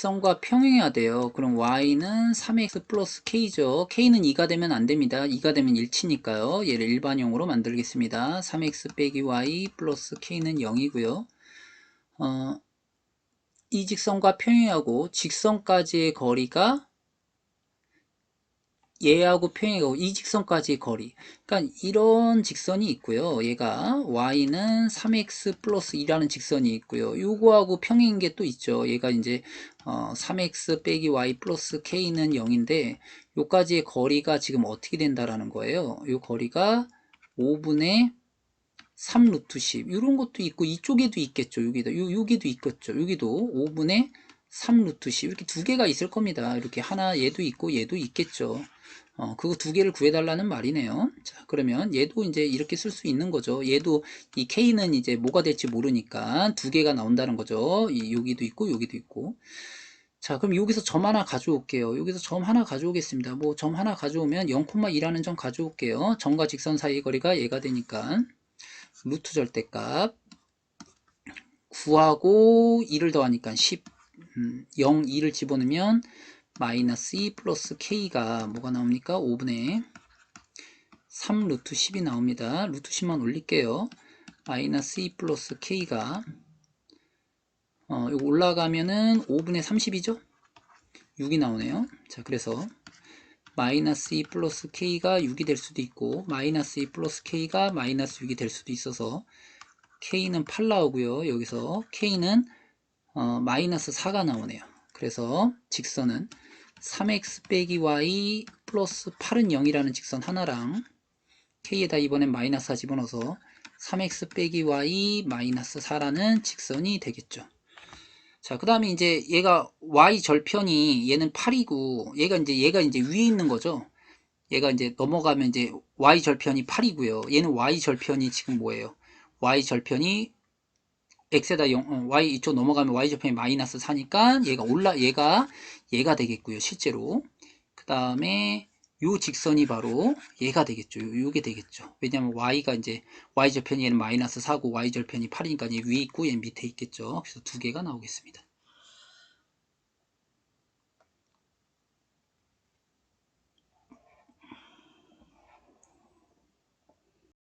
직선과 평행해야 돼요. 그럼 y는 3x 플러스 k죠. k는 2가 되면 안 됩니다. 2가 되면 일치니까요. 얘를 일반형으로 만들겠습니다. 3x 빼기 y 플러스 k는 0이고요. 어, 이 직선과 평행하고 직선까지의 거리가 얘하고 평행하고 이 직선까지의 거리. 그러니까 이런 직선이 있고요. 얘가 y는 3x 플러스 2라는 직선이 있고요. 요거하고 평행인 게 또 있죠. 얘가 이제 어, 3x 빼기 y 플러스 k는 0인데 요까지의 거리가 지금 어떻게 된다라는 거예요? 요 거리가 5분의 3 루트 10 이런 것도 있고 이쪽에도 있겠죠. 여기도. 요, 여기도 있겠죠. 여기도 5분의 3 루트 10 이렇게 두 개가 있을 겁니다 이렇게 하나 얘도 있고 얘도 있겠죠 어, 그거 두 개를 구해달라는 말이네요. 자, 그러면 얘도 이제 이렇게 쓸 수 있는 거죠. 얘도 이 K는 이제 뭐가 될지 모르니까 두 개가 나온다는 거죠. 이 여기도 있고 여기도 있고. 자, 그럼 여기서 점 하나 가져올게요. 여기서 점 하나 가져오겠습니다. 뭐 점 하나 가져오면 0,2라는 점 가져올게요. 점과 직선 사이 거리가 얘가 되니까 루트 절대값 9하고 2를 더하니까 10 음, 0, 2를 집어넣으면 마이너스 2 플러스 k가 뭐가 나옵니까? 5분의 3 루트 10이 나옵니다. 루트 10만 올릴게요. 마이너스 2 플러스 k가 어, 이거 올라가면은 5분의 30이죠? 6이 나오네요. 자, 그래서 마이너스 2 플러스 k가 6이 될 수도 있고 마이너스 2 플러스 k가 마이너스 6이 될 수도 있어서 k는 8 나오고요. 여기서 k는 어, 마이너스 4가 나오네요. 그래서 직선은 3x 빼기 y 플러스 8은 0이라는 직선 하나랑 k에다 이번엔 마이너스 4 집어넣어서 3x 빼기 y 마이너스 4라는 직선이 되겠죠. 자, 그 다음에 이제 얘가 y 절편이 얘는 8이고 얘가 이제 얘가 이제 위에 있는 거죠. 얘가 이제 넘어가면 이제 y 절편이 8이고요. 얘는 y 절편이 지금 뭐예요? y 절편이 x에다 0, 어, y 이쪽 넘어가면 y 절편이 마이너스 4니까 얘가 올라 얘가 얘가 되겠고요. 실제로 그 다음에 요 직선이 바로 얘가 되겠죠. 요게 되겠죠. 왜냐하면 y가 이제 y 절편이 얘는 마이너스 4고 y 절편이 8이니까 얘 위에 있고 얘 밑에 있겠죠. 그래서 두 개가 나오겠습니다.